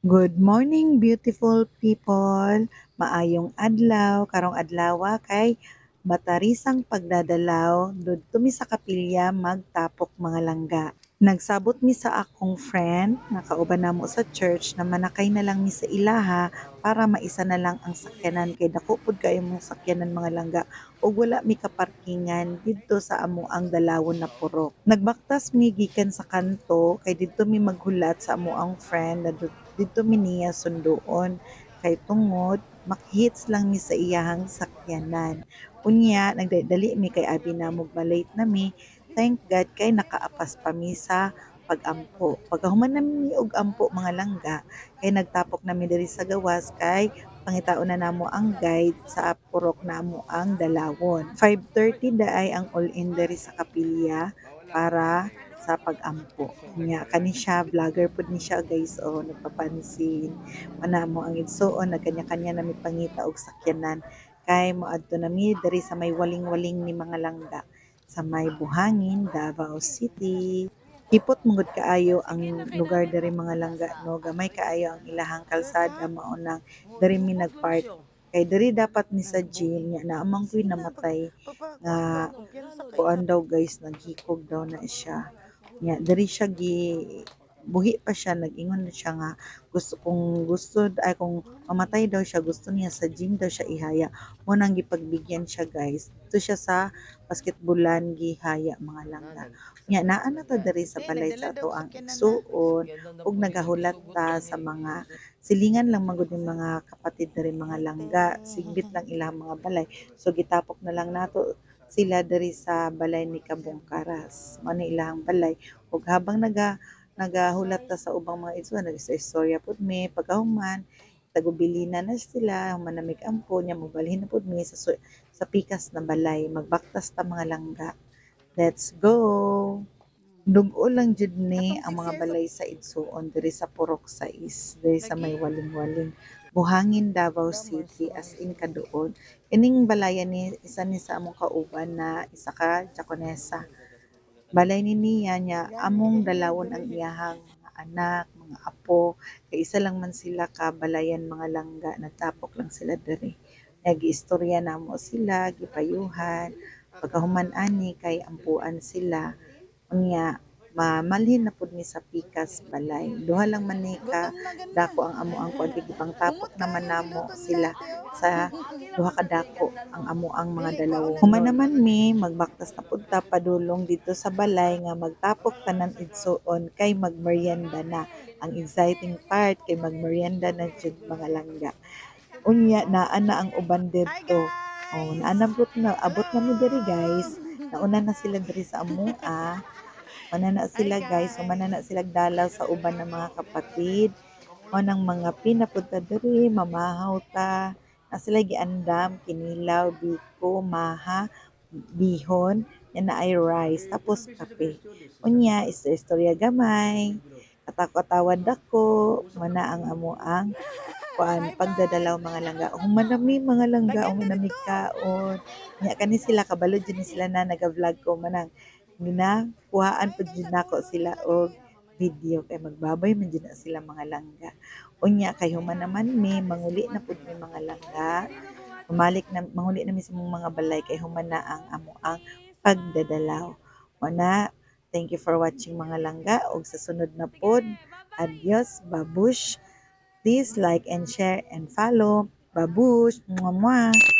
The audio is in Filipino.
Good morning beautiful people. Maayong adlaw, karong adlaw kay batarisang pagdadalaw dudto mi sa kapilya magtapok mga langga. Nagsabot mi sa akong friend na kauban namo sa church na manakay na lang mi sa ilaha para maisa na lang ang sakyanan kay dako pud kayo mong sakyanan mga langga ug wala mi kaparkingan didto sa amo ang dalawon na purok. Nagbaktas mi gikan sa kanto kay didto mi maghulat sa amo ang friend na dud- didto mi niya sunduon kay tungod makihits lang mi sa iyahang sakyanan. Unya nagdali mi kay abi na mo balate na mi. Thank God kay nakaapas pa mi sa pag-ampo. Pagkahuman na mi og ampo mga langga kay nagtapok na mi diri sa gawas kay pangitaon na namo ang guide sa purok namo ang dalawon. 5:30 daay ang all-in diri sa kapilya para sa pag-ampo. Nya kani siya vlogger pud ni siya guys oh nagpapansin. Manamo ang igsuon nagkanya-kanya na mi pangita og sakyanan kay moadto na mi diri sa may waling-waling ni mga langga sa may Buhangin, Davao City. Hipot mungod kaayo ang lugar diri mga langga no gamay kaayo ang ilahang kalsada mao nang diri mi nagpark kay diri dapat ni sa gym nya naamang ko'y namatay nga kuan daw guys naghikog daw na siya. Nya diri siya gi buhi pa siya nag-ingon na siya nga gusto kung gusto ay kung mamatay daw siya gusto niya sa gym daw siya ihaya. Mo nang gipagbigyan siya guys. Ito siya sa basketballan gihaya mga langga. Nya naa na to diri sa balay sa ato ang igsuon ug nagahulat ta sa mga silingan lang magud ng mga kapatid diri mga langga. Sigbit lang ilang mga balay. So gitapok na lang nato sila diri sa balay ni Kabungkaras mao ni ilahang balay. Ug habang naga nagahulat ta sa ubang mga igsuon nag-istorya pud mi pagkahuman tagubilina na sila na ampo nya mobalhin na pud mi sa sa pikas na balay. Magbaktas ta mga langga. Let's go Dugo lang jud ni ang mga balay sa igsuon diri sa Purok 6 diri sa may waling-waling Buhangin Davao City as in kaduol ining balayan ni isa ni sa among kauban na isa ka Jaconesa. Balay ni niya nya among dalawon ang iyahang mga anak mga apo kay isa lang man sila ka balayan mga langga nagtapok lang sila diri. Nag-istorya namo sila gipayuhan pagkahuman ani kay ampuan sila unya mamalhin na pud mi sa pikas balay. Duha lang man ni ka dako ang amo ang kuan gipang tapok naman namo sila sa duha ka dako ang amo ang mga dalawo human naman mi magbaktas na pud ta padulong dito sa balay nga magtapok tanan igsuon kay magmeryenda na. Ang exciting part kay magmeryenda na jud mga langga. Unya naa na ang uban didto oh naanabot na abot na mi diri guys. Nauna na sila diri sa amoa manana sila guys. So manana sila dalaw sa uban ng mga kapatid. O ng mga pinapunta diri mamahaw ta. Na sila giandam kinilaw biko maha bihon. Yan na ay rice tapos kape. Unya is istorya gamay. Katakot-tawad dako mana ang amo ang kuan pagdadalaw mga langga. Humanami mga langga humanami kaon. Nya kani sila kabalo jud sila na naga-vlog ko manang ginakuhaan pud jud nako sila og video. Kay magbabay man jud sila mga langga. Unya kay human naman mi manguli na pud mi mga langga. Umalik na manguli na mi sa mga balay. Kay human na ang amo ang pagdadalaw. Una, thank you for watching mga langga. Ug sa sunod na pod adios babush. Please like and share and follow. Babush mwah, mwah.